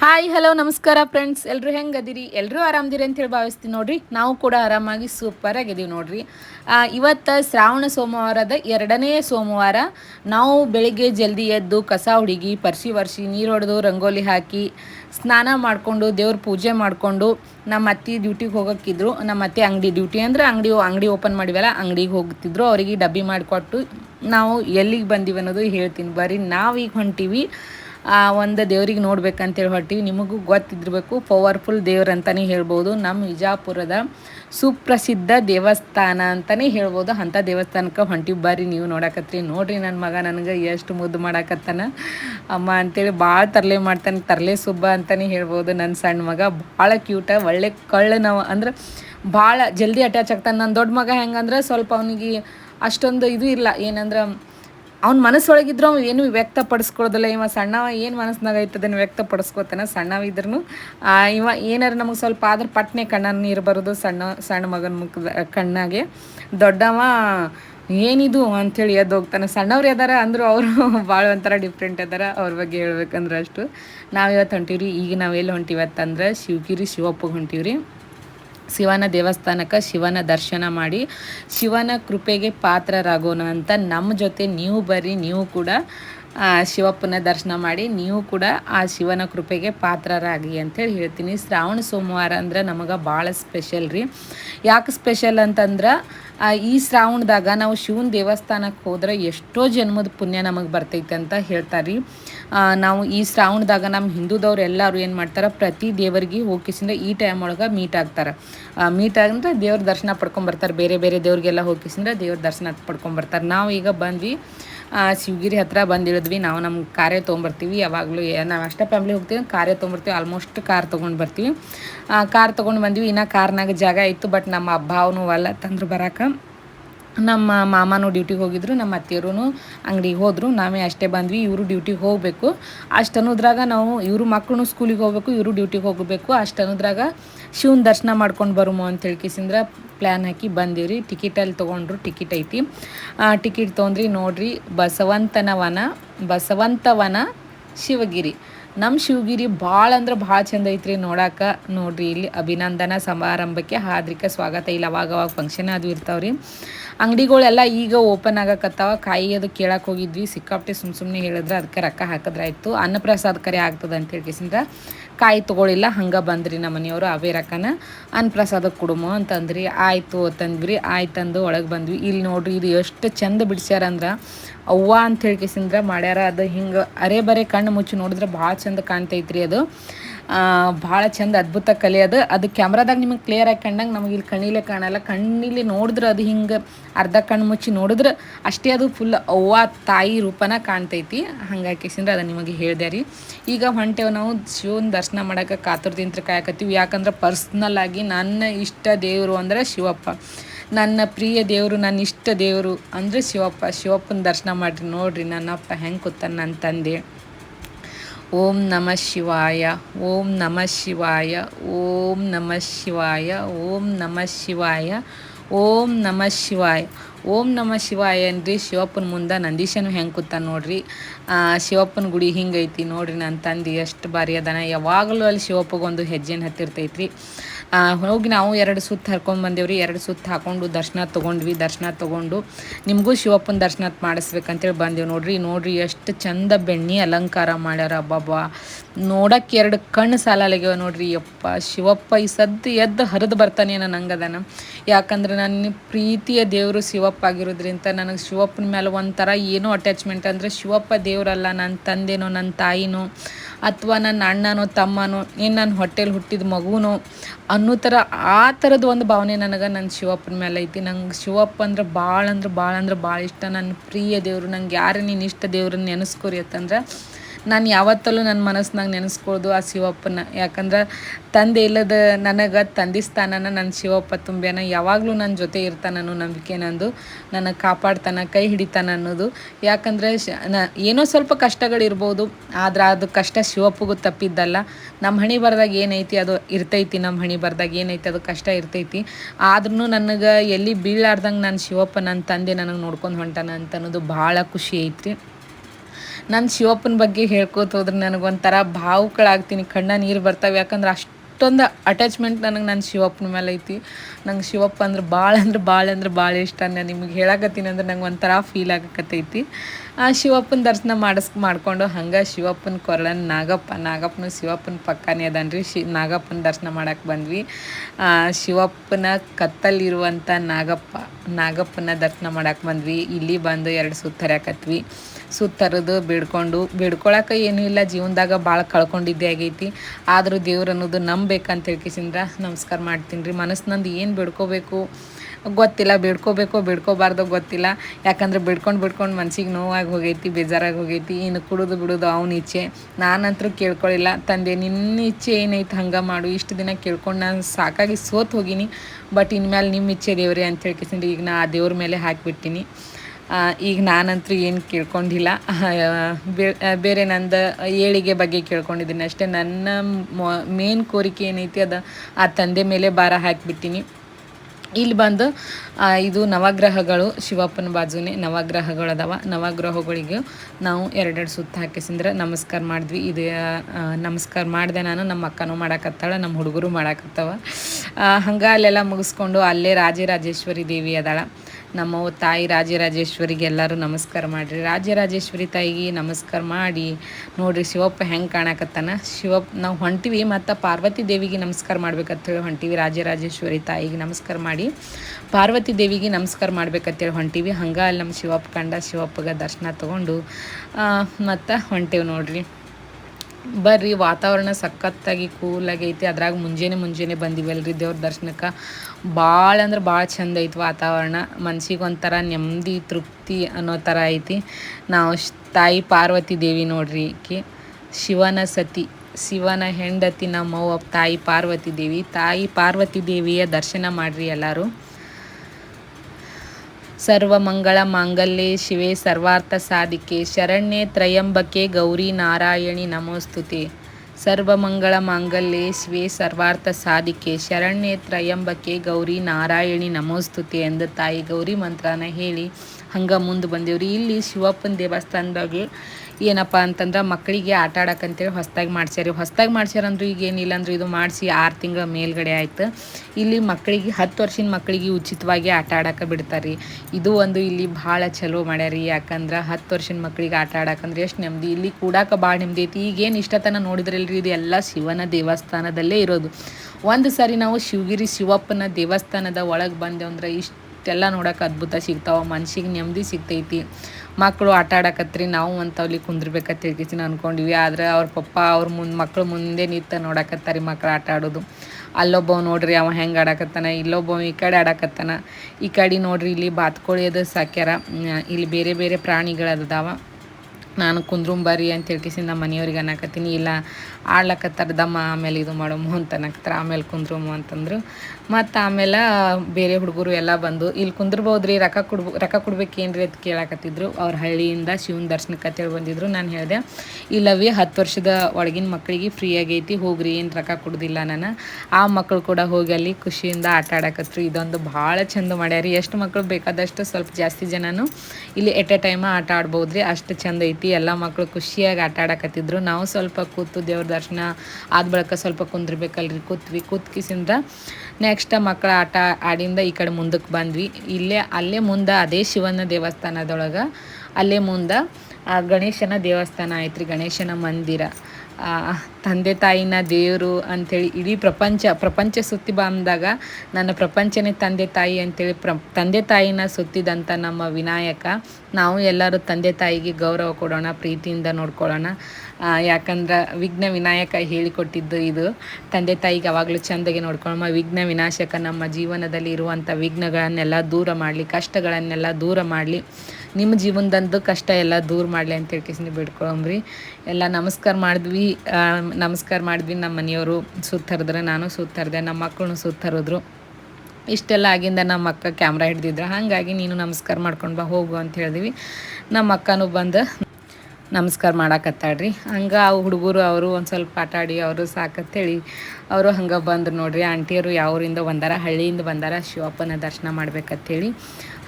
Hi hello ನಮಸ್ಕಾರ friends ಎಲ್ಲರೂ ಹೆಂಗದಿರಿ? ಎಲ್ಲರೂ ಆರಾಮದಿರಿ ಅಂತೇಳಿ ಭಾವಿಸ್ತೀವಿ ನೋಡ್ರಿ. ನಾವು ಕೂಡ ಆರಾಮಾಗಿ ಸೂಪರ್ ಆಗಿದ್ದೀವಿ ನೋಡ್ರಿ. ಇವತ್ತು ಶ್ರಾವಣ ಸೋಮವಾರದ ಎರಡನೇ ಸೋಮವಾರ ನಾವು ಬೆಳಿಗ್ಗೆ ಜಲ್ದಿ ಎದ್ದು ಕಸ ಹುಡುಗಿ, ಪರ್ಸಿ ವರ್ಷಿ ನೀರು ಹೊಡೆದು, ರಂಗೋಲಿ ಹಾಕಿ, ಸ್ನಾನ ಮಾಡಿಕೊಂಡು, ದೇವ್ರ ಪೂಜೆ ಮಾಡಿಕೊಂಡು ನಮ್ಮ ಅತ್ತಿ ಡ್ಯೂಟಿಗೆ ಹೋಗೋಕ್ಕಿದ್ರು. ನಮ್ಮ ಅತ್ತೆ ಅಂಗಡಿ ಡ್ಯೂಟಿ ಅಂದ್ರೆ ಅಂಗಡಿ ಅಂಗಡಿ ಓಪನ್ ಮಾಡಿವಲ್ಲ, ಅಂಗಡಿಗೆ ಹೋಗ್ತಿದ್ರು. ಅವರಿಗೆ ಡಬ್ಬಿ ಮಾಡಿಕೊಟ್ಟು ನಾವು ಎಲ್ಲಿಗೆ ಬಂದೀವಿ ಅನ್ನೋದು ಹೇಳ್ತೀನಿ. ಬರ್ರಿ ನಾವೀಗ ಹೊಂಟೀವಿ. ಆ ಒಂದು ದೇವ್ರಿಗೆ ನೋಡ್ಬೇಕಂತೇಳಿ ಹೊರಟಿವಿ. ನಿಮಗೂ ಗೊತ್ತಿದ್ದಿರಬೇಕು ಪವರ್ಫುಲ್ ದೇವ್ರು ಅಂತಲೇ ಹೇಳ್ಬೋದು. ನಮ್ಮ ವಿಜಾಪುರದ ಸುಪ್ರಸಿದ್ಧ ದೇವಸ್ಥಾನ ಅಂತಲೇ ಹೇಳ್ಬೋದು. ಅಂಥ ದೇವಸ್ಥಾನಕ್ಕೆ ಹೊಂಟಿವಿ. ಬರ್ರಿ, ನೀವು ನೋಡಕತ್ರಿ. ನೋಡ್ರಿ ನನ್ನ ಮಗ ನನಗೆ ಎಷ್ಟು ಮುದ್ದು ಮಾಡಾಕತ್ತಾನ. ಅಮ್ಮ ಅಂತೇಳಿ ಭಾಳ ತರಲೆ ಮಾಡ್ತಾನೆ. ತರಲೆ ಸುಬ್ಬ ಅಂತಲೇ ಹೇಳ್ಬೋದು ನನ್ನ ಸಣ್ಣ ಮಗ. ಭಾಳ ಕ್ಯೂಟ ಒಳ್ಳೆ ಕಳ್ಳನವ. ಅಂದ್ರೆ ಭಾಳ ಜಲ್ದಿ ಅಟ್ಯಾಚ್ ಆಗ್ತಾನೆ. ನನ್ನ ದೊಡ್ಡ ಮಗ ಹೆಂಗಂದ್ರೆ ಸ್ವಲ್ಪ ಅವನಿಗೆ ಅಷ್ಟೊಂದು ಇದು ಇಲ್ಲ. ಏನಂದ್ರೆ ಅವ್ನ ಮನಸ್ಸೊಳಗಿದ್ರು ಅವ್ನು ಏನು ವ್ಯಕ್ತಪಡಿಸ್ಕೊಳ್ಳೋದಿಲ್ಲ. ಇವ ಸಣ್ಣವ ಏನು ಮನಸ್ಸಿನಾಗ ಐತೆ ಅದನ್ನು ವ್ಯಕ್ತಪಡಿಸ್ಕೊತಾನೆ? ಇವ ಏನಾರು ನಮಗೆ ಸ್ವಲ್ಪ ಆದ್ರೆ ಪಟ್ನೆ ಕಣ್ಣ ನೀರು ಬರೋದು ಸಣ್ಣ ಸಣ್ಣ ಮಗನ ಮುಖದ, ಕಣ್ಣಾಗೆ. ದೊಡ್ಡವ, ಏನಿದು ಅಂಥೇಳಿ ಹೇಳಿ ಹೋಗ್ತಾನೆ. ಸಣ್ಣವ್ರು ಅದಾರ ಅಂದರು ಅವರು ಭಾಳ ಒಂಥರ ಡಿಫ್ರೆಂಟ್ ಅದಾರ ಅವ್ರ ಬಗ್ಗೆ ಹೇಳ್ಬೇಕಂದ್ರೆ ಅಷ್ಟು. ನಾವು ನಾವಿವತ್ತು ರೀ ಈಗ ನಾವು ಎಲ್ಲಿ ಹೊಂಟಿವತ್ತಂದ್ರೆ ಶಿವಗಿರಿ ಶಿವಪ್ಪಗೆ ಹೊಂಟೀವ್ರಿ. ಶಿವನ ದೇವಸ್ಥಾನಕ್ಕೆ ಶಿವನ ದರ್ಶನ ಮಾಡಿ ಶಿವನ ಕೃಪೆಗೆ ಪಾತ್ರರಾಗೋಣ ಅಂತ ನಮ್ಮ ಜೊತೆ ನೀವು ಬರ್ರಿ, ನೀವು ಕೂಡ ಶಿವಪ್ಪನ ದರ್ಶನ ಮಾಡಿ ನೀವು ಕೂಡ ಆ ಶಿವನ ಕೃಪೆಗೆ ಪಾತ್ರರಾಗಿ ಅಂತೇಳಿ ಹೇಳ್ತೀನಿ. ಶ್ರಾವಣ ಸೋಮವಾರ ಅಂದ್ರೆ ನಮಗೆ ಭಾಳ ಸ್ಪೆಷಲ್ ರೀ. ಯಾಕೆ ಸ್ಪೆಷಲ್ ಅಂತಂದ್ರೆ ಈ ಶ್ರಾವಣದಾಗ ನಾವು ಶಿವನ ದೇವಸ್ಥಾನಕ್ಕೆ ಹೋದ್ರೆ ಎಷ್ಟೋ ಜನ್ಮದ ಪುಣ್ಯ ನಮಗೆ ಬರ್ತೈತೆ ಅಂತ ಹೇಳ್ತಾರೆ. ರೀ ನಾವು ಈ ಶ್ರಾವಣದಾಗ ನಮ್ಮ ಹಿಂದೂದವ್ರು ಎಲ್ಲರೂ ಏನು ಮಾಡ್ತಾರೆ, ಪ್ರತಿ ದೇವರಿಗೆ ಹೋಗಿಸಿಂದ ಈ ಟೈಮ್ ಒಳಗೆ ಮೀಟ್ ಆಗ್ತಾರೆ. ಮೀಟ್ ಅಂದ್ರೆ ದೇವ್ರ ದರ್ಶನ ಪಡ್ಕೊಂಬರ್ತಾರೆ ಬೇರೆ ಬೇರೆ ದೇವ್ರಿಗೆಲ್ಲ ಹೋಗಿಸಿಂದ ದೇವ್ರ ದರ್ಶನ ಪಡ್ಕೊಂಬರ್ತಾರೆ ನಾವು ಈಗ ಬಂದ್ವಿ ಶಿವಗಿರಿ ಹತ್ರ ಬಂದಿಳಿದ್ವಿ. ನಾವು ನಮ್ಮ ಕಾರೇ ತೊಗೊಂಬರ್ತೀವಿ. ಯಾವಾಗಲೂ ನಾವು ಅಷ್ಟೇ ಫ್ಯಾಮ್ಲಿ ಹೋಗ್ತೀವಿ. ಕಾರೇ ತೊಗೊಂಬರ್ತೀವಿ. ಆಲ್ಮೋಸ್ಟ್ ಕಾರ್ ತೊಗೊಂಡು ಬರ್ತೀವಿ. ಕಾರ್ ತೊಗೊಂಡು ಬಂದ್ವಿ. ಇನ್ನು ಕಾರ್ನಾಗ ಜಾಗ ಇತ್ತು ಬಟ್ ನಮ್ಮ ಹಬ್ಬ ಅಲ್ಲ ತಂದ್ರು ಬರಾಕ. ನಮ್ಮ ಮಾಮನೂ ಡ್ಯೂಟಿಗೆ ಹೋಗಿದ್ರು, ನಮ್ಮ ಅತ್ತೆಯರೂ ಅಂಗಡಿಗೆ ಹೋದರು. ನಾವೇ ಅಷ್ಟೇ ಬಂದ್ವಿ, ಇವರು ಡ್ಯೂಟಿಗೆ ಹೋಗಬೇಕು. ಅಷ್ಟು ಅನ್ನೋದ್ರಾಗ ನಾವು, ಇವರು ಮಕ್ಕಳು ಸ್ಕೂಲಿಗೆ ಹೋಗ್ಬೇಕು, ಇವರು ಡ್ಯೂಟಿಗೆ ಹೋಗಬೇಕು. ಅಷ್ಟು ಅನ್ನೋದ್ರಾಗ ಶಿವನ ದರ್ಶನ ಮಾಡ್ಕೊಂಡು ಬರುಮೋ ಅಂತ ಹೇಳ್ಕಿಸಿಂದ್ರ ಪ್ಲ್ಯಾನ್ ಹಾಕಿ ಬಂದಿವ್ರಿ. ಟಿಕೆಟಲ್ಲಿ ತೊಗೊಂಡ್ರು ಟಿಕೆಟ್ ಐತಿ. ಟಿಕೆಟ್ ತೊಗೊಂಡ್ರಿ ನೋಡ್ರಿ, ಬಸವಂತನವನ, ಬಸವಂತವನ ಶಿವಗಿರಿ. ನಮ್ಮ ಶಿವಗಿರಿ ಭಾಳ ಅಂದ್ರೆ ಭಾಳ ಚಂದ ಐತ್ರಿ ನೋಡಾಕ. ನೋಡ್ರಿ ಇಲ್ಲಿ ಅಭಿನಂದನಾ ಸಮಾರಂಭಕ್ಕೆ ಹಾರ್ದಿಕ ಸ್ವಾಗತ. ಇಲ್ಲ ಅವಾಗ ಅವಾಗ ಫಂಕ್ಷನ್ ಅದು ಇರ್ತಾವ್ರಿ. ಅಂಗಡಿಗಳೆಲ್ಲ ಈಗ ಓಪನ್ ಆಗಕತ್ತಾವ. ಕಾಯಿ ಅದು ಕೇಳಕ್ಕೆ ಹೋಗಿದ್ವಿ. ಸಿಕ್ಕಾಪಟ್ಟೆ ಸುಮ್ಮ ಸುಮ್ಮನೆ ಹೇಳಿದ್ರೆ ಅದಕ್ಕೆ ರೊಕ್ಕ ಹಾಕಿದ್ರಾಯ್ತು. ಅನ್ನಪ್ರಸಾದ ಕರೆ ಆಗ್ತದೆ ಅಂತ ಹೇಳ್ಕೇಸಿಂದ್ರ ಕಾಯಿ ತೊಗೊಳಿಲ್ಲ, ಹಂಗೆ ಬಂದ್ರಿ ನಮ್ಮ ಮನೆಯವರು, ಅವೇ ರೊಕ್ಕನ ಅನ್ನಪ್ರಸಾದಕ್ಕೆ ಕೊಡುಮೋ ಅಂತಂದ್ರಿ. ಆಯಿತು ಆಯ್ತು ಅಂದು ಒಳಗೆ ಬಂದ್ವಿ. ಇಲ್ಲಿ ನೋಡ್ರಿ, ಇದು ಎಷ್ಟು ಚಂದ ಬಿಡ್ಸ್ಯಾರಂದ್ರೆ ಅವ್ವ ಅಂತ ಹೇಳ್ಕೇಸಿಂದ್ರೆ ಮಾಡ್ಯಾರ, ಅದು ಹಿಂಗೆ ಅರೆ ಬರೆ ಕಣ್ಣು ಮುಚ್ಚಿ ನೋಡಿದ್ರೆ ಭಾಳ ಚಂದ ಕಾಣ್ತೈತ್ರಿ ಅದು. ಭಾಳ ಚಂದ ಅದ್ಭುತ ಕಲೆ ಅದು. ಅದು ಕ್ಯಾಮ್ರಾದಾಗ ನಿಮಗೆ ಕ್ಲಿಯರ್ ಆಗಿ ಕಂಡಂಗೆ ನಮಗೆ ಇಲ್ಲಿ ಕಣ್ಣಿಲೆ ಕಾಣಲ್ಲ. ಕಣ್ಣಿಲಿ ನೋಡಿದ್ರೆ ಅದು ಹಿಂಗೆ ಅರ್ಧ ಕಣ್ಣು ಮುಚ್ಚಿ ನೋಡಿದ್ರೆ ಅಷ್ಟೇ ಅದು ಫುಲ್ ಅವ್ವ, ತಾಯಿ ರೂಪನ ಕಾಣ್ತೈತಿ. ಹಂಗಾಕಿಸಿಂದ್ರೆ ಅದು ನಿಮಗೆ ಹೇಳಿದೆ ರೀ. ಈಗ ಹೊಂಟೇವು ನಾವು ಶಿವನ ದರ್ಶನ ಮಾಡೋಕೆ ಕಾತುರದಿಂತ್ರ ಕಾಯಕತ್ತೀವಿ. ಯಾಕಂದ್ರೆ ಪರ್ಸ್ನಲ್ ಆಗಿ ನನ್ನ ಇಷ್ಟ ದೇವರು ಅಂದ್ರೆ ಶಿವಪ್ಪ. ನನ್ನ ಪ್ರಿಯ ದೇವರು, ನನ್ನ ಇಷ್ಟ ದೇವರು ಅಂದರೆ ಶಿವಪ್ಪ. ಶಿವಪ್ಪನ ದರ್ಶನ ಮಾಡಿರಿ ನೋಡ್ರಿ ನನ್ನಪ್ಪ ಹೆಂಗೆ ಕೂತಾನೆ ನನ್ನ ತಂದೆ. ಓಂ ನಮ ಶಿವಾಯ, ಓಂ ನಮ ಶಿವಾಯ, ಓಂ ನಮ ಶಿವಾಯ, ಓಂ ನಮ ಶಿವಾಯ, ಓಂ ನಮ ಶಿವಾಯ. ಓಂ ನಮ ಶಿವಾಯ ಅನ್ರಿ ಶಿವಪ್ಪನ ಮುಂದೆ ನಂದೀಶನು ಹೆಂಗೆ ಕೂತ ನೋಡ್ರಿ? ಶಿವಪ್ಪನ ಗುಡಿ ಹಿಂಗೈತಿ ನೋಡ್ರಿ ನನ್ನ ತಂದೆ, ಎಷ್ಟು ಬಾರಿ ಅದನ. ಯಾವಾಗಲೂ ಅಲ್ಲಿ ಶಿವಪ್ಪಗೊಂದು ಹೆಜ್ಜೆನ ಹತ್ತಿರ್ತೈತ್ರಿ. ಹೋಗಿ ನಾವು ಎರಡು ಸುತ್ತು ಹರ್ಕೊಂಡು ಬಂದೇವ್ರಿ. ಎರಡು ಸುತ್ತು ಹಾಕೊಂಡು ದರ್ಶನ ತೊಗೊಂಡ್ವಿ. ದರ್ಶನ ತೊಗೊಂಡು ನಿಮಗೂ ಶಿವಪ್ಪನ ದರ್ಶನ ಮಾಡಿಸ್ಬೇಕಂತೇಳಿ ಬಂದೇವು ನೋಡ್ರಿ. ನೋಡ್ರಿ ಎಷ್ಟು ಚಂದ ಬೆಣ್ಣೆ ಅಲಂಕಾರ ಮಾಡ್ಯಾರ ಬಾಬಾ ನೋಡಕ್ಕೆ ಎರಡು ಕಣ್ಣು ಸಾಲಾಗ್ಯಾವ ನೋಡ್ರಿ. ಯಪ್ಪ, ಶಿವಪ್ಪ ಈ ಸದ್ದು ಎದ್ದು ಹರಿದು ಬರ್ತಾನೆ ನನ್ನ ನಂಗದನ ಯಾಕಂದ್ರೆ ನನ್ನ ಪ್ರೀತಿಯ ದೇವರು ಶಿವಪ್ಪ ಆಗಿರೋದ್ರಿಂದ ನನಗೆ ಶಿವಪ್ಪನ ಮೇಲೆ ಒಂಥರ ಏನೋ ಅಟ್ಯಾಚ್ಮೆಂಟ್ ಅಂದರೆ ಶಿವಪ್ಪ ದೇವರಲ್ಲ. ನನ್ನ ತಂದೆನೋ ನನ್ನ ತಾಯಿನೋ ಅಥವಾ ನನ್ನ ಅಣ್ಣನೋ, ತಮ್ಮನೋ ಏನು ನನ್ನ ಹೊಟ್ಟೆಲಿ ಹುಟ್ಟಿದ ಮಗುನೋ ಅನ್ನೋ ಥರ ಆ ಥರದ ಒಂದು ಭಾವನೆ ನನಗೆ ನನ್ನ ಶಿವಪ್ಪನ ಮೇಲೆ ಐತಿ. ನಂಗೆ ಶಿವಪ್ಪ ಅಂದ್ರೆ ಭಾಳ ಅಂದ್ರೆ ಭಾಳ ಅಂದ್ರೆ ಭಾಳ ಇಷ್ಟ. ನನ್ನ ಪ್ರಿಯ ದೇವರು, ನಂಗೆ ಯಾರು ನೀನು ಇಷ್ಟ ದೇವ್ರನ್ನ ನೆನೆಸ್ಕೊರಿ ಅಂತಂದ್ರೆ ನಾನು ಯಾವತ್ತಲ್ಲೂ ನನ್ನ ಮನಸ್ಸಿನಾಗ ನೆನೆಸ್ಕೊಳ್ದು ಆ ಶಿವಪ್ಪನ ಯಾಕಂದ್ರೆ ತಂದೆ ಇಲ್ಲದ ನನಗೆ ತಂದೆ ಸ್ಥಾನನ ನನ್ನ ಶಿವಪ್ಪ ತುಂಬ್ಯಾನ. ಯಾವಾಗಲೂ ನನ್ನ ಜೊತೆ ಇರ್ತಾನು ನಂಬಿಕೆ ನಂದು. ನನಗೆ ಕಾಪಾಡ್ತಾನೆ, ಕೈ ಹಿಡಿತಾನ ಅನ್ನೋದು. ಯಾಕಂದರೆ ಏನೋ ಸ್ವಲ್ಪ ಕಷ್ಟಗಳಿರ್ಬೋದು, ಆದ್ರೆ ಅದು ಕಷ್ಟ ಶಿವಪ್ಪಗೂ ತಪ್ಪಿದ್ದಲ್ಲ. ನಮ್ಮ ಹಣಿ ಬರ್ದಾಗ ಏನೈತಿ ಅದು ಇರ್ತೈತಿ ನಮ್ಮ ಹಣಿ ಬರ್ದಾಗ ಏನೈತಿ ಅದು ಕಷ್ಟ ಇರ್ತೈತಿ. ಆದ್ರೂ ನನಗೆ ಎಲ್ಲಿ ಬೀಳಾರ್ದಂಗೆ ನನ್ನ ಶಿವಪ್ಪ ನನ್ನ ತಂದೆ ನನಗೆ ನೋಡ್ಕೊಂಡು ಹೊಂಟಾನ ಅಂತ ಅನ್ನೋದು ಭಾಳ ಖುಷಿ ಐತ್ರಿ. ನಾನು ಶಿವಪ್ಪನ ಬಗ್ಗೆ ಹೇಳ್ಕೋತ ಹೋದ್ರೆ ನನಗೊಂಥರ ಭಾವುಕಳಾಗ್ತೀನಿ. ಕಣ್ಣ ನೀರು ಬರ್ತಾವೆ. ಯಾಕಂದ್ರೆ ಅಷ್ಟೊಂದು ಅಟ್ಯಾಚ್ಮೆಂಟ್ ನನಗೆ ನನ್ನ ಶಿವಪ್ಪನ ಮೇಲೆ ಐತಿ. ನಂಗೆ ಶಿವಪ್ಪ ಅಂದ್ರೆ ಭಾಳ ಅಂದ್ರೆ ಭಾಳ ಅಂದ್ರೆ ಭಾಳ ಇಷ್ಟ. ನಾನು ನಿಮಗೆ ಹೇಳಕತ್ತೀನಿ ಅಂದ್ರೆ ನಂಗೆ ಒಂಥರ ಫೀಲ್ ಆಗಕತ್ತೈತಿ. ಆ ಶಿವಪ್ಪನ ದರ್ಶನ ಮಾಡಿಸ್, ಮಾಡಿಕೊಂಡು ಹಂಗೆ ಶಿವಪ್ಪನ ಕೊರಳನ್ ನಾಗಪ್ಪ, ನಾಗಪ್ಪನ ಶಿವಪ್ಪನ ಪಕ್ಕನೇ ಅದನ್ರಿ. ಶಿ, ನಾಗಪ್ಪನ ದರ್ಶನ ಮಾಡಕ್ಕೆ ಬಂದ್ವಿ. ಶಿವಪ್ಪನ ಕತ್ತಲ್ಲಿರುವಂಥ ನಾಗಪ್ಪ, ನಾಗಪ್ಪನ ದರ್ಶನ ಮಾಡಕ್ಕೆ ಬಂದ್ವಿ. ಇಲ್ಲಿ ಬಂದು ಎರಡು ಸುತ್ತರ್ಯಾಕತ್ವಿ ಸುತ್ತರದು ಬಿಡ್ಕೊಂಡು ಬಿಡ್ಕೊಳಕ್ಕೆ ಏನೂ ಇಲ್ಲ. ಜೀವನದಾಗ ಭಾಳ ಕಳ್ಕೊಂಡಿದ್ದೆ ಆಗೈತಿ. ಆದರೂ ದೇವ್ರು ಅನ್ನೋದು ನಂಬೇಕಂತ ಹೇಳ್ಕಿಸಿಂದ್ರ ನಮಸ್ಕಾರ ಮಾಡ್ತೀನಿ ರೀ ಮನಸ್ಸಿನಂದು ಏನು ಬೇಡ್ಕೋಬೇಕು? ಗೊತ್ತಿಲ್ಲ, ಬೇಡ್ಕೋಬೇಕೋ, ಬೇಡ್ಕೋಬಾರ್ದೋ ಗೊತ್ತಿಲ್ಲ. ಯಾಕಂದ್ರೆ ಬಿಡ್ಕೊಂಡು ಬಿಡ್ಕೊಂಡು ಮನ್ಸಿಗೆ ನೋವಾಗಿ ಹೋಗೈತಿ, ಬೇಜಾರಾಗಿ ಹೋಗೈತಿ, ಇನ್ನು ಕುಡಿದು ಬಿಡೋದು ಅವನ ಇಚ್ಛೆ. ನಾನಂತರೂ ಕೇಳ್ಕೊಳ್ಳಿಲ್ಲ ತಂದೆ, ನಿನ್ನ ಇಚ್ಛೆ ಏನೈತೆ ಹಂಗೆ ಮಾಡು. ಇಷ್ಟು ದಿನ ಕೇಳ್ಕೊಂಡು ನಾನು ಸಾಕಾಗಿ ಸೋತು ಹೋಗೀನಿ. ಬಟ್ ಇನ್ಮೇಲೆ ನಿಮ್ಮ ಇಚ್ಛೆ ದೇವ್ರಿ ಅಂತ ಹೇಳ್ಕೊಂಡು ಈಗ ನಾ ಆ ದೇವ್ರ ಮೇಲೆ ಹಾಕಿಬಿಟ್ಟಿನಿ. ಈಗ ನಾನಂತೂ ಏನು ಕೇಳ್ಕೊಂಡಿಲ್ಲ. ಬೇರೆ ನಂದು ಏಳಿಗೆ ಬಗ್ಗೆ ಕೇಳ್ಕೊಂಡಿದ್ದೀನಿ ಅಷ್ಟೇ. ನನ್ನ ಮೇನ್ ಕೋರಿಕೆ ಏನೈತಿ ಅದು, ಆ ತಂದೆ ಮೇಲೆ ಭಾರ ಹಾಕಿಬಿಟ್ಟಿನಿ. ಇಲ್ಲಿ ಬಂದು ಇದು ನವಗ್ರಹಗಳು, ಶಿವಪ್ಪನ ಬಾಜುನೇ ನವಗ್ರಹಗಳದವ. ಅದಾವ ನವಗ್ರಹಗಳಿಗೆ ನಾವು ಎರಡೆರಡು ಸುತ್ತ ಹಾಕಿಸಿಂದ್ರೆ ನಮಸ್ಕಾರ ಮಾಡಿದ್ವಿ. ಇದು ನಮಸ್ಕಾರ ಮಾಡಿದೆ ನಾನು, ನಮ್ಮ ಅಕ್ಕನೂ ಮಾಡಾಕತ್ತಾಳ, ನಮ್ಮ ಹುಡುಗರು ಮಾಡಾಕತ್ತವ. ಹಂಗೆ ಅಲ್ಲೆಲ್ಲ ಮುಗಿಸ್ಕೊಂಡು ಅಲ್ಲೇ ರಾಜರಾಜೇಶ್ವರಿ ದೇವಿ ಅದಾಳ. ನಮ್ಮ ತಾಯಿ ರಾಜರಾಜೇಶ್ವರಿಗೆ ಎಲ್ಲರೂ ನಮಸ್ಕಾರ ಮಾಡಿರಿ. ರಾಜರಾಜೇಶ್ವರಿ ತಾಯಿಗೆ ನಮಸ್ಕಾರ ಮಾಡಿ ನೋಡಿರಿ ಶಿವಪ್ಪ ಹೆಂಗೆ ಕಾಣಕತ್ತಾನ. ಶಿವಪ್ಪ ನಾವು ಹೊಂಟಿವಿ ಮತ್ತು ಪಾರ್ವತಿ ದೇವಿಗೆ ನಮಸ್ಕಾರ ಮಾಡ್ಬೇಕಂತೇಳಿ ಹೊಂಟಿವಿ. ರಾಜರಾಜೇಶ್ವರಿ ತಾಯಿಗೆ ನಮಸ್ಕಾರ ಮಾಡಿ ಪಾರ್ವತಿ ದೇವಿಗೆ ನಮಸ್ಕಾರ ಮಾಡ್ಬೇಕಂತೇಳಿ ಹೊಂಟಿವಿ. ಹಂಗೆ ಅಲ್ಲಿ ನಮ್ಮ ಶಿವಪ್ಪ ಕಂಡ ಶಿವಪ್ಪಗೆ ದರ್ಶನ ತೊಗೊಂಡು ಮತ್ತು ಹೊಂಟಿವಿ ನೋಡ್ರಿ. ಬರ್ರಿ, ವಾತಾವರಣ ಸಖತ್ತಾಗಿ ಕೂಲಾಗೈತಿ ಅದ್ರಾಗ ಮುಂಜಾನೆ ಮುಂಜಾನೆ ಬಂದಿವಲ್ರಿ ದೇವ್ರ ದರ್ಶನಕ್ಕೆ. ಭಾಳ ಅಂದ್ರೆ ಭಾಳ ಚಂದ ಐತಿ ವಾತಾವರಣ. ಮನ್ಸಿಗೆ ಒಂಥರ ನೆಮ್ಮದಿ, ತೃಪ್ತಿ ಅನ್ನೋ ಥರ ಐತಿ. ನಾವು ತಾಯಿ ಪಾರ್ವತಿ ದೇವಿ ನೋಡ್ರಿ ಈಕೆ. ಶಿವನ ಸತಿ, ಶಿವನ ಹೆಂಡತಿ ನಮ್ಮವ್ವ ತಾಯಿ ಪಾರ್ವತಿ ದೇವಿ. ತಾಯಿ ಪಾರ್ವತಿ ದೇವಿಯ ದರ್ಶನ ಮಾಡ್ರಿ ಎಲ್ಲರೂ. ಸರ್ವಮಂಗಳ ಮಾಂಗಲ್ಯೆ ಶಿವೆ ಸರ್ವಾರ್ಥ ಸಾಧಿಕೆ. ಶರಣ್ಯೆ ತ್ರಯಂಬಕೆ ಗೌರಿ ನಾರಾಯಣಿ ನಮೋಸ್ತುತೆ. ಸರ್ವಮಂಗಳ ಮಾಂಗಲ್ಯೆ ಶಿವೆ ಸರ್ವಾರ್ಥ ಸಾಧಿಕೆ. ಶರಣ್ಯೆ ತ್ರಯಂಬಕೆ ಗೌರಿ ನಾರಾಯಣಿ ನಮೋಸ್ತುತಿ ಎಂದು ತಾಯಿ ಗೌರಿ ಮಂತ್ರನ ಹೇಳಿ ಹಂಗೆ ಮುಂದೆ ಬಂದೇವ್ರಿ. ಇಲ್ಲಿ ಶಿವಪ್ಪನ ದೇವಸ್ಥಾನದಾಗೆ ಏನಪ್ಪ ಅಂತಂದ್ರೆ ಮಕ್ಕಳಿಗೆ ಆಟ ಆಡಕ್ಕಂತೇಳಿ ಹೊಸ್ದಾಗಿ ಮಾಡ್ಸ್ಯಾರಿ. ಹೊಸ್ದಾಗಿ ಮಾಡ್ಸ್ಯಾರಂದ್ರೆ ಈಗ ಏನಿಲ್ಲ ಅಂದ್ರೆ ಇದು ಮಾಡಿಸಿ ಆರು ತಿಂಗಳ ಮೇಲ್ಗಡೆ ಆಯ್ತು. ಇಲ್ಲಿ ಮಕ್ಕಳಿಗೆ ಹತ್ತು ವರ್ಷದ ಮಕ್ಕಳಿಗೆ ಉಚಿತವಾಗಿ ಆಟ ಆಡಕ್ಕೆ ಬಿಡ್ತಾರೆ. ಇದು ಒಂದು ಇಲ್ಲಿ ಭಾಳ ಚಲೋ ಮಾಡ್ಯಾರಿ. ಯಾಕಂದ್ರೆ ಹತ್ತು ವರ್ಷದ ಮಕ್ಕಳಿಗೆ ಆಟ ಆಡಕ್ಕಂದ್ರೆ ಎಷ್ಟು ನೆಮ್ಮದಿ ಇಲ್ಲಿ ಕೂಡಕ್ಕೆ ಭಾಳ ನೆಮ್ಮದಿ ಐತಿ. ಈಗೇನು ಇಷ್ಟತನ ನೋಡಿದ್ರಲ್ರಿ, ಇದು ಎಲ್ಲ ಶಿವನ ದೇವಸ್ಥಾನದಲ್ಲೇ ಇರೋದು. ಒಂದು ಸಾರಿ ನಾವು ಶಿವಗಿರಿ ಶಿವಪ್ಪನ ದೇವಸ್ಥಾನದ ಒಳಗೆ ಬಂದೆವು ಅಂದ್ರೆ ಇಷ್ಟೆಲ್ಲ ನೋಡೋಕೆ ಅದ್ಭುತ ಸಿಗ್ತಾವೆ, ಮನ್ಸಿಗೆ ನೆಮ್ಮದಿ ಸಿಗ್ತೈತಿ. ಮಕ್ಕಳು ಆಟ ಆಡಕತ್ರಿ, ನಾವು ಅಂತವ್ಲಿ ಕುಂದಿರ್ಬೇಕಂತ ಹೇಳ್ಕೀನಿ ಅಂದ್ಕೊಂಡಿವಿ ಆದ್ರೆ ಅವ್ರ ಪಪ್ಪ, ಅವ್ರ ಮುಂದೆ ಮಕ್ಕಳು ಮುಂದೆ ನಿಂತ ನೋಡಕತ್ತಾರಿ ಮಕ್ಳು ಆಟ ಆಡೋದು. ಅಲ್ಲೊಬ್ಬವ್ ನೋಡ್ರಿ ಅವ ಹೆಂಗೆ ಆಡಕತ್ತಾನ, ಇಲ್ಲೊಬ್ಬವ ಈ ಕಡೆ ಆಡಕತ್ತಾನ. ಈ ಕಡೆ ನೋಡ್ರಿ ಇಲ್ಲಿ ಬಾತ್ಕೋಳಿ ಅದು ಸಾಕ್ಯಾರ ಇಲ್ಲಿ ಬೇರೆ ಬೇರೆ ಪ್ರಾಣಿಗಳದಾವ ನಾನು ಕುಂದ್ರುಂಬಾರಿ ಅಂತ ಹೇಳ್ಕಿಸಿ ನಮ್ಮ ಮನೆಯವ್ರಿಗೆ ಅನ್ನಕತ್ತೀನಿ. ಇಲ್ಲ ಆಡ್ಲಕ್ಕತ್ತಾರ ದಮ್ಮ ಆಮೇಲೆ ಇದು ಮಾಡಮು ಅಂತ ಅನ್ನಕತ್ತಾರ. ಆಮೇಲೆ ಕುಂದ್ರಮ್ಮ ಅಂತಂದ್ರು. ಮತ್ತು ಆಮೇಲೆ ಬೇರೆ ಹುಡುಗರು ಎಲ್ಲ ಬಂದು ಇಲ್ಲಿ ಕುಂದ್ರಬೋದ್ರಿ, ರೊಕ್ಕ ಕೊಡ್ಬೋ, ರೊಕ್ಕ ಕೊಡ್ಬೇಕೇನ್ರಿ? ಅಂತ ಕೇಳಕತ್ತಿದ್ರು. ಅವ್ರ ಹಳ್ಳಿಯಿಂದ ಶಿವನ ದರ್ಶನಕ್ಕೆ ಅಂತೇಳಿ ಬಂದಿದ್ರು. ನಾನು ಹೇಳಿದೆ ಇಲ್ಲವೇ ಹತ್ತು ವರ್ಷದ ಒಳಗಿನ ಮಕ್ಕಳಿಗೆ ಫ್ರೀ ಆಗೈತಿ, ಹೋಗ್ರಿ, ಏನು ರೊಕ್ಕ ಕೊಡೋದಿಲ್ಲ ನಾನು. ಆ ಮಕ್ಕಳು ಕೂಡ ಹೋಗಿ ಅಲ್ಲಿ ಖುಷಿಯಿಂದ ಆಟ ಆಡಕತ್ರು. ಇದೊಂದು ಭಾಳ ಚಂದ ಮಾಡ್ಯಾರಿ. ಎಷ್ಟು ಮಕ್ಕಳು ಬೇಕಾದಷ್ಟು ಸ್ವಲ್ಪ ಜಾಸ್ತಿ ಜನನು ಇಲ್ಲಿ ಎಟ್ ಎ ಟೈಮ್ ಆಟ ಆಡ್ಬೋದ್ರಿ, ಅಷ್ಟು ಚಂದ ಐತಿ ಎಲ್ಲ ಮಕ್ಕಳು ಖುಷಿಯಾಗಿ ಆಟ ಆಡಕತ್ತಿದ್ರು. ನಾವು ಸ್ವಲ್ಪ ಕೂತು ದೇವ್ರ ದರ್ಶನ ಆದ ಬಳಿಕ ಸ್ವಲ್ಪ ಕುಂದಿರ್ಬೇಕಲ್ರಿ. ಕೂತ್ವಿ. ಕೂತ್ಕಿಸಿಂದ ನೆಕ್ಸ್ಟ್ ಮಕ್ಕಳ ಆಟ ಆಡಿಂದ ಈ ಕಡೆ ಮುಂದಕ್ಕೆ ಬಂದ್ವಿ. ಇಲ್ಲೇ, ಅಲ್ಲೇ ಮುಂದೆ ಅದೇ ಶಿವನ ದೇವಸ್ಥಾನದೊಳಗೆ, ಅಲ್ಲೇ ಮುಂದೆ ಗಣೇಶನ ದೇವಸ್ಥಾನ ಐತ್ರಿ. ಗಣೇಶನ ಮಂದಿರ. ತಂದೆ ತಾಯಿನ ದೇವರು ಅಂಥೇಳಿ ಇಡೀ ಪ್ರಪಂಚ ಪ್ರಪಂಚ ಸುತ್ತಿ ಬಂದಾಗ ನನ್ನ ಪ್ರಪಂಚನೇ ತಂದೆ ತಾಯಿ ಅಂತೇಳಿ ಪ್ರ, ತಂದೆ ತಾಯಿನ ಸುತ್ತಿದಂಥ ನಮ್ಮ ವಿನಾಯಕ, ನಾವು ಎಲ್ಲರೂ ತಂದೆ ತಾಯಿಗೆ ಗೌರವ ಕೊಡೋಣ, ಪ್ರೀತಿಯಿಂದ ನೋಡ್ಕೊಳ್ಳೋಣ. ಯಾಕಂದ್ರೆ ವಿಘ್ನ ವಿನಾಯಕ ಹೇಳಿಕೊಟ್ಟಿದ್ದು ಇದು. ತಂದೆ ತಾಯಿಗೆ ಯಾವಾಗಲೂ ಚೆಂದಾಗಿ ನೋಡ್ಕೊಳ್ಳೋಣ ವಿಘ್ನ ವಿನಾಶಕ ನಮ್ಮ ಜೀವನದಲ್ಲಿ ಇರುವಂಥ ವಿಘ್ನಗಳನ್ನೆಲ್ಲ ದೂರ ಮಾಡಲಿ, ಕಷ್ಟಗಳನ್ನೆಲ್ಲ ದೂರ ಮಾಡಲಿ. ನಿಮ್ಮ ಜೀವನದಂದು ಕಷ್ಟ ಎಲ್ಲ ದೂರ ಮಾಡಲಿ ಅಂತ ಹೇಳ್ಕೇಸಿ ಬಿಡ್ಕೊಳಂಬ್ರಿ ಎಲ್ಲ ನಮಸ್ಕಾರ ಮಾಡಿದ್ವಿ. ನಮಸ್ಕಾರ ಮಾಡಿದ್ವಿ. ನಮ್ಮ ಮನೆಯವರು ಸುತ್ತರಿದ್ರೆ ನಾನು ಸುತ್ತರಿದೆ ನಮ್ಮ ಮಕ್ಕಳು ಸುತ್ತರಿದ್ರು ಇಷ್ಟೆಲ್ಲ ಆಗಿಂದ ನಮ್ಮ ಅಕ್ಕ ಕ್ಯಾಮ್ರಾ ಹಿಡ್ದಿದ್ರು. ಹಾಗಾಗಿ ನೀನು ನಮಸ್ಕಾರ ಮಾಡ್ಕೊಂಡು ಬಾ, ಹೋಗು ಅಂತ ಹೇಳಿದ್ವಿ. ನಮ್ಮ ಅಕ್ಕನೂ ಬಂದು ನಮಸ್ಕಾರ ಮಾಡಾಕತ್ತಾಡ್ರಿ ಹಂಗೆ ಆ ಹುಡುಗರು ಅವರು ಒಂದು ಸ್ವಲ್ಪ ಆಟ ಆಡಿ, ಅವರು ಸಾಕತ್ತೇಳಿ ಅವರು ಹಂಗೆ ಬಂದರು ನೋಡ್ರಿ. ಆಂಟಿಯರು ಯಾವರಿಂದ ಬಂದಾರ? ಹಳ್ಳಿಯಿಂದ ಬಂದಾರ? ಶಿವಪ್ಪನ ದರ್ಶನ ಮಾಡ್ಬೇಕಂತೇಳಿ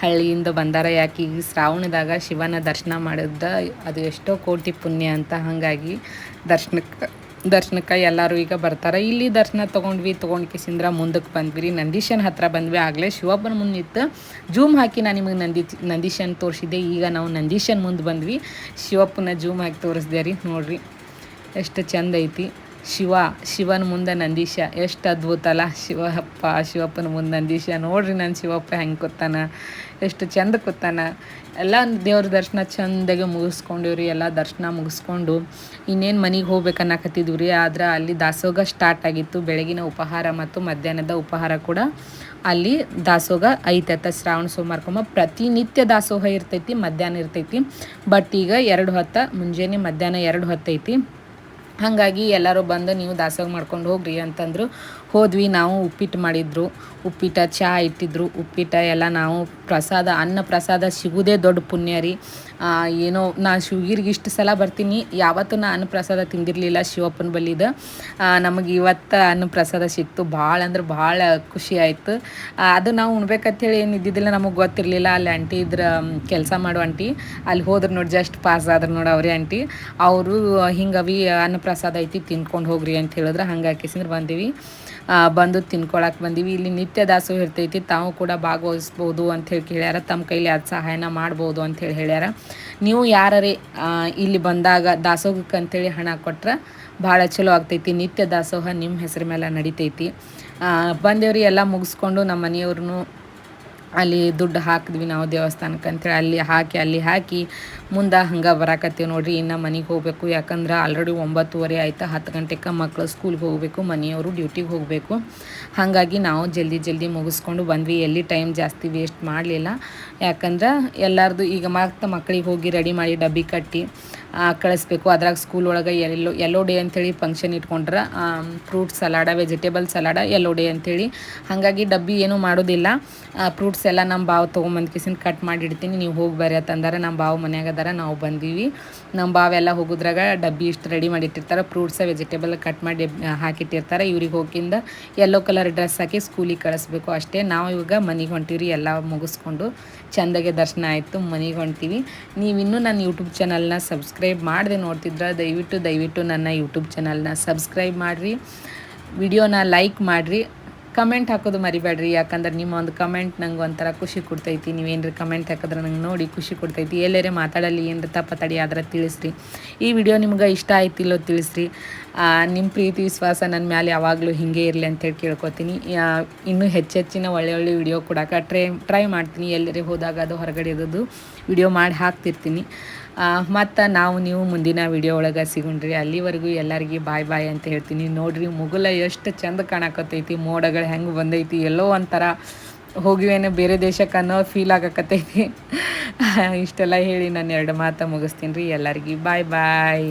ಹಳ್ಳಿಯಿಂದ ಬಂದಾರ. ಯಾಕೆ ಈಗ ಶ್ರಾವಣದಾಗ ಶಿವನ ದರ್ಶನ ಮಾಡಿದ್ದ ಅದು ಎಷ್ಟೋ ಕೋಟಿ ಪುಣ್ಯ ಅಂತ. ಹಾಗಾಗಿ ದರ್ಶನಕ್ಕೆ ದರ್ಶನಕ್ಕೆ ಎಲ್ಲರೂ ಈಗ ಬರ್ತಾರೆ. ಇಲ್ಲಿ ದರ್ಶನ ತೊಗೊಂಡ್ವಿ, ತೊಗೊಂಡು ಕಿಸಿಂದ್ರ ಮುಂದಕ್ಕೆ ಬಂದ್ವಿ ನಂದೀಶನ್ ಹತ್ರ ಬಂದ್ವಿ. ಆಗಲೇ ಶಿವಪ್ಪನ ಮುಂದೆ ಇತ್ತು ಜೂಮ್ ಹಾಕಿ ನಾನು ನಿಮಗೆ ನಂದಿ, ನಂದೀಶನ್ ತೋರಿಸಿದ್ದೆ. ಈಗ ನಾವು ನಂದೀಶನ್ ಮುಂದೆ ಬಂದ್ವಿ. ಶಿವಪ್ಪನ ಜೂಮ್ ಹಾಕಿ ತೋರಿಸ್ದೆ ರೀ. ನೋಡಿರಿ, ಎಷ್ಟು ಚೆಂದ ಐತಿ. ಶಿವ, ಶಿವನ ಮುಂದೆ ನಂದೀಶ. ಎಷ್ಟು ಅದ್ಭುತ ಅಲ್ಲ ಶಿವಪ್ಪ ಶಿವಪ್ಪನ ಮುಂದೆ ನಂದೀಶ. ನೋಡ್ರಿ ನನ್ನ ಶಿವಪ್ಪ ಹೆಂಗೆ ಕೂತಾನ, ಎಷ್ಟು ಚಂದ ಕೂತಾನ. ಎಲ್ಲ ದೇವ್ರ ದರ್ಶನ ಚಂದಾಗೆ ಮುಗಿಸ್ಕೊಂಡಿವ್ರಿ, ಎಲ್ಲ ದರ್ಶನ ಮುಗಿಸ್ಕೊಂಡು. ಇನ್ನೇನು ಮನೆಗೆ ಹೋಗ್ಬೇಕನ್ನಕತ್ತಿದ್ವಿ ರೀ ಆದ್ರೆ ಅಲ್ಲಿ ದಾಸೋಗ ಸ್ಟಾರ್ಟ್ ಆಗಿತ್ತು. ಬೆಳಗಿನ ಉಪಹಾರ ಮತ್ತು ಮಧ್ಯಾಹ್ನದ ಉಪಹಾರ ಕೂಡ ಅಲ್ಲಿ ದಾಸೋಗ ಐತೈತ. ಶ್ರಾವಣ ಸೋಮವಾರಕ್ಕೊಮ್ಮ ಪ್ರತಿನಿತ್ಯ ದಾಸೋಹ ಇರ್ತೈತಿ, ಮಧ್ಯಾಹ್ನ ಇರ್ತೈತಿ. ಬಟ್ ಈಗ ಎರಡು ಹೊತ್ತ ಮುಂಜಾನೆ ಮಧ್ಯಾಹ್ನ ಎರಡು ಹೊತ್ತೈತಿ. ಹಾಗಾಗಿ ಎಲ್ಲರೂ ಬಂದು ನೀವು ದಾಸೋಹ ಮಾಡ್ಕೊಂಡು ಹೋಗ್ರಿ ಅಂತಂದರು. ಹೋದ್ವಿ, ನಾವು ಉಪ್ಪಿಟ್ಟು ಮಾಡಿದ್ರು. ಉಪ್ಪಿಟ್ಟ ಚಹಾ ಇಟ್ಟಿದ್ರು. ಉಪ್ಪಿಟ್ಟು ಎಲ್ಲ ನಾವು ಪ್ರಸಾದ, ಅನ್ನ ಪ್ರಸಾದ ಸಿಗುವುದೇ ದೊಡ್ಡ ಪುಣ್ಯ ರೀ. ಏನೋ ನಾನು ಶಿವಗಿರಿಗೆ ಇಷ್ಟು ಸಲ ಬರ್ತೀನಿ. ಯಾವತ್ತೂ ನಾನು ಅನ್ನಪ್ರಸಾದ ತಿಂದಿರಲಿಲ್ಲ ಶಿವಪ್ಪನ ಬಲ್ಲಿದ ನಮಗೆ ಇವತ್ತು ಅನ್ನಪ್ರಸಾದ ಸಿಕ್ತು. ಭಾಳ ಅಂದ್ರೆ ಭಾಳ ಖುಷಿ ಆಯಿತು. ಅದು ನಾವು ಉಣ್ಬೇಕಂತೇಳಿ ಏನು ಇದ್ದಿದ್ದಿಲ್ಲ, ನಮಗೆ ಗೊತ್ತಿರಲಿಲ್ಲ. ಅಲ್ಲಿ ಆಂಟಿ ಇದ್ರ ಕೆಲಸ ಮಾಡೋ ಆಂಟಿ. ಅಲ್ಲಿ ಹೋದ್ರೆ ನೋಡಿ, ಜಸ್ಟ್ ಪಾಸ್ ಆದ್ರೆ ನೋಡಿ ಅವ್ರಿ ಆಂಟಿ. ಅವರು ಹಿಂಗೆ ಅವಿ ಅನ್ನಪ್ರಸಾದ ಐತಿ ತಿನ್ಕೊಂಡು ಹೋಗ್ರಿ ಅಂತ ಹೇಳಿದ್ರೆ. ಹಂಗೆ ಹಾಕಿಸಿದ್ರೆ ಬಂದೀವಿ. ಬಂದು ತಿನ್ಕೊಳಕ್ಕೆ ಬಂದೀವಿ. ಇಲ್ಲಿ ನಿತ್ಯ ದಾಸೋಹ ಇರ್ತೈತಿ, ತಾವು ಕೂಡ ಭಾಗವಹಿಸ್ಬೋದು ಅಂಥೇಳಿ ಕೇಳ್ಯಾರ ತಮ್ಮ ಕೈಲಿ ಅದು ಸಹಾಯನ ಮಾಡ್ಬೋದು ಅಂಥೇಳಿ ಹೇಳ್ಯಾರ. ನೀವು ಯಾರೇ ಇಲ್ಲಿ ಬಂದಾಗ ದಾಸೋಹಕ್ಕೆ ಅಂತೇಳಿ ಹಣ ಕೊಟ್ರೆ ಭಾಳ ಚಲೋ ಆಗ್ತೈತಿ. ನಿತ್ಯ ದಾಸೋಹ ನಿಮ್ಮ ಹೆಸರು ಮೇಲೆ ನಡಿತೈತಿ. ಬಂದೇವ್ರಿ, ಎಲ್ಲ ಮುಗಿಸ್ಕೊಂಡು ನಮ್ಮ ಮನೆಯವ್ರನ್ನೂ ಅಲ್ಲಿ ದುಡ್ಡು ಹಾಕಿದ್ವಿ ನಾವು ದೇವಸ್ಥಾನಕ್ಕೆ ಅಂತೇಳಿ. ಅಲ್ಲಿ ಹಾಕಿ ಅಲ್ಲಿ ಹಾಕಿ ಮುಂದೆ ಹಂಗೆ ಬರಾಕತ್ತೀವಿ ನೋಡ್ರಿ. ಇನ್ನು ಮನೆಗೆ ಹೋಗಬೇಕು. ಯಾಕಂದ್ರೆ ಆಲ್ರೆಡಿ ಒಂಬತ್ತುವರೆ ಆಯ್ತು. ಹತ್ತು ಗಂಟೆಗೆ ಮಕ್ಕಳು ಸ್ಕೂಲ್ಗೆ ಹೋಗಬೇಕು. ಮನೆಯವರು ಡ್ಯೂಟಿಗೆ ಹೋಗಬೇಕು. ಹಾಗಾಗಿ ನಾವು ಜಲ್ದಿ ಜಲ್ದಿ ಮುಗಿಸ್ಕೊಂಡು ಬಂದ್ವಿ. ಎಲ್ಲಿ ಟೈಮ್ ಜಾಸ್ತಿ ವೇಸ್ಟ್ ಮಾಡಲಿಲ್ಲ. ಯಾಕಂದ್ರೆ ಎಲ್ಲರದು ಈಗ ಮತ್ತೆ ಮಕ್ಕಳಿಗೆ ಹೋಗಿ ರೆಡಿ ಮಾಡಿ ಡಬ್ಬಿ ಕಟ್ಟಿ ಕಳಿಸ್ಬೇಕು. ಅದ್ರಾಗ ಸ್ಕೂಲ್ ಒಳಗೆ ಎಲ್ಲೋ ಎಲ್ಲೋ ಡೇ ಅಂಥೇಳಿ ಫಂಕ್ಷನ್ ಇಟ್ಕೊಂಡ್ರೆ ಫ್ರೂಟ್ ಸಲಾಡ ವೆಜಿಟೇಬಲ್ ಸಲಾಡ ಎಲ್ಲೋ ಡೇ ಅಂಥೇಳಿ ಹಾಗಾಗಿ ಡಬ್ಬಿ ಏನೂ ಮಾಡೋದಿಲ್ಲ. ಫ್ರೂಟ್ಸ್ ಎಲ್ಲ ನಮ್ಮ ಬಾವು ತೊಗೊಂಬಂದು ಕಿಸಿನ ಕಟ್ ಮಾಡಿ ಇಡ್ತೀನಿ ನೀವು ಹೋಗಿ ಬರ್ರಿ ಅಂತಂದ್ರೆ ನಮ್ಮ ಬಾವು ಮನ್ಯಾಗ ಅದಾರ, ನಾವು ಬಂದೀವಿ. ನಮ್ಮ ಬಾವೆಲ್ಲ ಹೋಗೋದ್ರಾಗ ಡಬ್ಬಿ ಇಷ್ಟು ರೆಡಿ ಮಾಡಿಟ್ಟಿರ್ತಾರೆ ಫ್ರೂಟ್ಸ ವೆಜಿಟೇಬಲ್ ಕಟ್ ಮಾಡಿ ಹಾಕಿಟ್ಟಿರ್ತಾರೆ. ಇವ್ರಿಗೆ ಹೋಗಿಂದ ಎಲ್ಲೋ ಕಲರ್ ಡ್ರೆಸ್ ಹಾಕಿ ಸ್ಕೂಲಿಗೆ ಕಳಿಸ್ಬೇಕು ಅಷ್ಟೇ. ನಾವು ಇವಾಗ ಮನೆಗೆ ಹೊಂಟೀವಿ ಎಲ್ಲ ಮುಗಿಸ್ಕೊಂಡು. ಚೆಂದಾಗೆ ದರ್ಶನ ಆಯಿತು, ಮನೆಗೆ ಹೊಂಟೀವಿ. ನೀವಿನ್ನೂ ನನ್ನ ಯೂಟ್ಯೂಬ್ ಚಾನಲ್ನ ಸಬ್ಸ್ಕ್ರೈಬ್ ಮಾಡದೆ ನೋಡ್ತಿದ್ರೆ, ದಯವಿಟ್ಟು ದಯವಿಟ್ಟು ನನ್ನ ಯೂಟ್ಯೂಬ್ ಚಾನಲ್ನ ಸಬ್ಸ್ಕ್ರೈಬ್ ಮಾಡಿರಿ. ವಿಡಿಯೋನ ಲೈಕ್ ಮಾಡಿರಿ. ಕಮೆಂಟ್ ಹಾಕೋದು ಮರಿಬೇಡ್ರಿ. ಯಾಕಂದ್ರೆ ನಿಮ್ಮ ಒಂದು ಕಮೆಂಟ್ ನಂಗೆ ಒಂಥರ ಖುಷಿ ಕೊಡ್ತೈತಿ. ನೀವೇನ್ರಿ ಕಮೆಂಟ್ ಹಾಕಿದ್ರೆ ನಂಗೆ ನೋಡಿ ಖುಷಿ ಕೊಡ್ತೈತಿ. ಎಲ್ಲರೇ ಮಾತಾಡಲಿ ಏನರ ತಪ್ಪ ತಡಿ ಆದ್ರೆ ತಿಳಿಸ್ರಿ. ಈ ವಿಡಿಯೋ ನಿಮ್ಗೆ ಇಷ್ಟ ಆಯ್ತಿಲ್ಲೋ ತಿಳಿಸ್ರಿ. ನಿಮ್ಮ ಪ್ರೀತಿ, ವಿಶ್ವಾಸ ನನ್ನ ಮ್ಯಾಲೆ ಯಾವಾಗಲೂ ಹಿಂಗೆ ಇರಲಿ ಅಂತೇಳಿ ಕೇಳ್ಕೊತೀನಿ. ಇನ್ನೂ ಹೆಚ್ಚೆಚ್ಚಿನ ಒಳ್ಳೆ ಒಳ್ಳೆ ವಿಡಿಯೋ ಕೊಡೋಕೆ ಟ್ರೈ ಟ್ರೈ ಮಾಡ್ತೀನಿ. ಎಲ್ಲರೇ ಹೋದಾಗ ಅದು ಹೊರಗಡೆ ಇರೋದು. ವಿಡಿಯೋ ಮಾಡಿ ಹಾಕ್ತಿರ್ತೀನಿ. ಮತ್ತು ನಾವು ನೀವು ಮುಂದಿನ ವಿಡಿಯೋ ಒಳಗೆ ಸಿಗೊಂಡ್ರಿ ಅಲ್ಲಿವರೆಗೂ ಎಲ್ಲರಿಗೂ ಬಾಯ್ ಬಾಯ್ ಅಂತ ಹೇಳ್ತೀನಿ. ನೋಡ್ರಿ, ಮುಗುಲ ಎಷ್ಟು ಚಂದ ಕಾಣಕತ್ತೈತಿ. ಮೋಡಗಳು ಹೆಂಗೆ ಬಂದೈತಿ. ಎಲ್ಲೋ ಒಂಥರ ಹೋಗಿವೇನೋ ಬೇರೆ ದೇಶಕ್ಕೆ ಅನ್ನೋ ಫೀಲ್ ಆಗಕತ್ತೈತಿ. ಇಷ್ಟೆಲ್ಲ ಹೇಳಿ ನಾನು ಎರಡು ಮಾತು ಮುಗಿಸ್ತೀನಿ ರೀ. ಎಲ್ಲರಿಗೂ ಬಾಯ್ ಬಾಯ್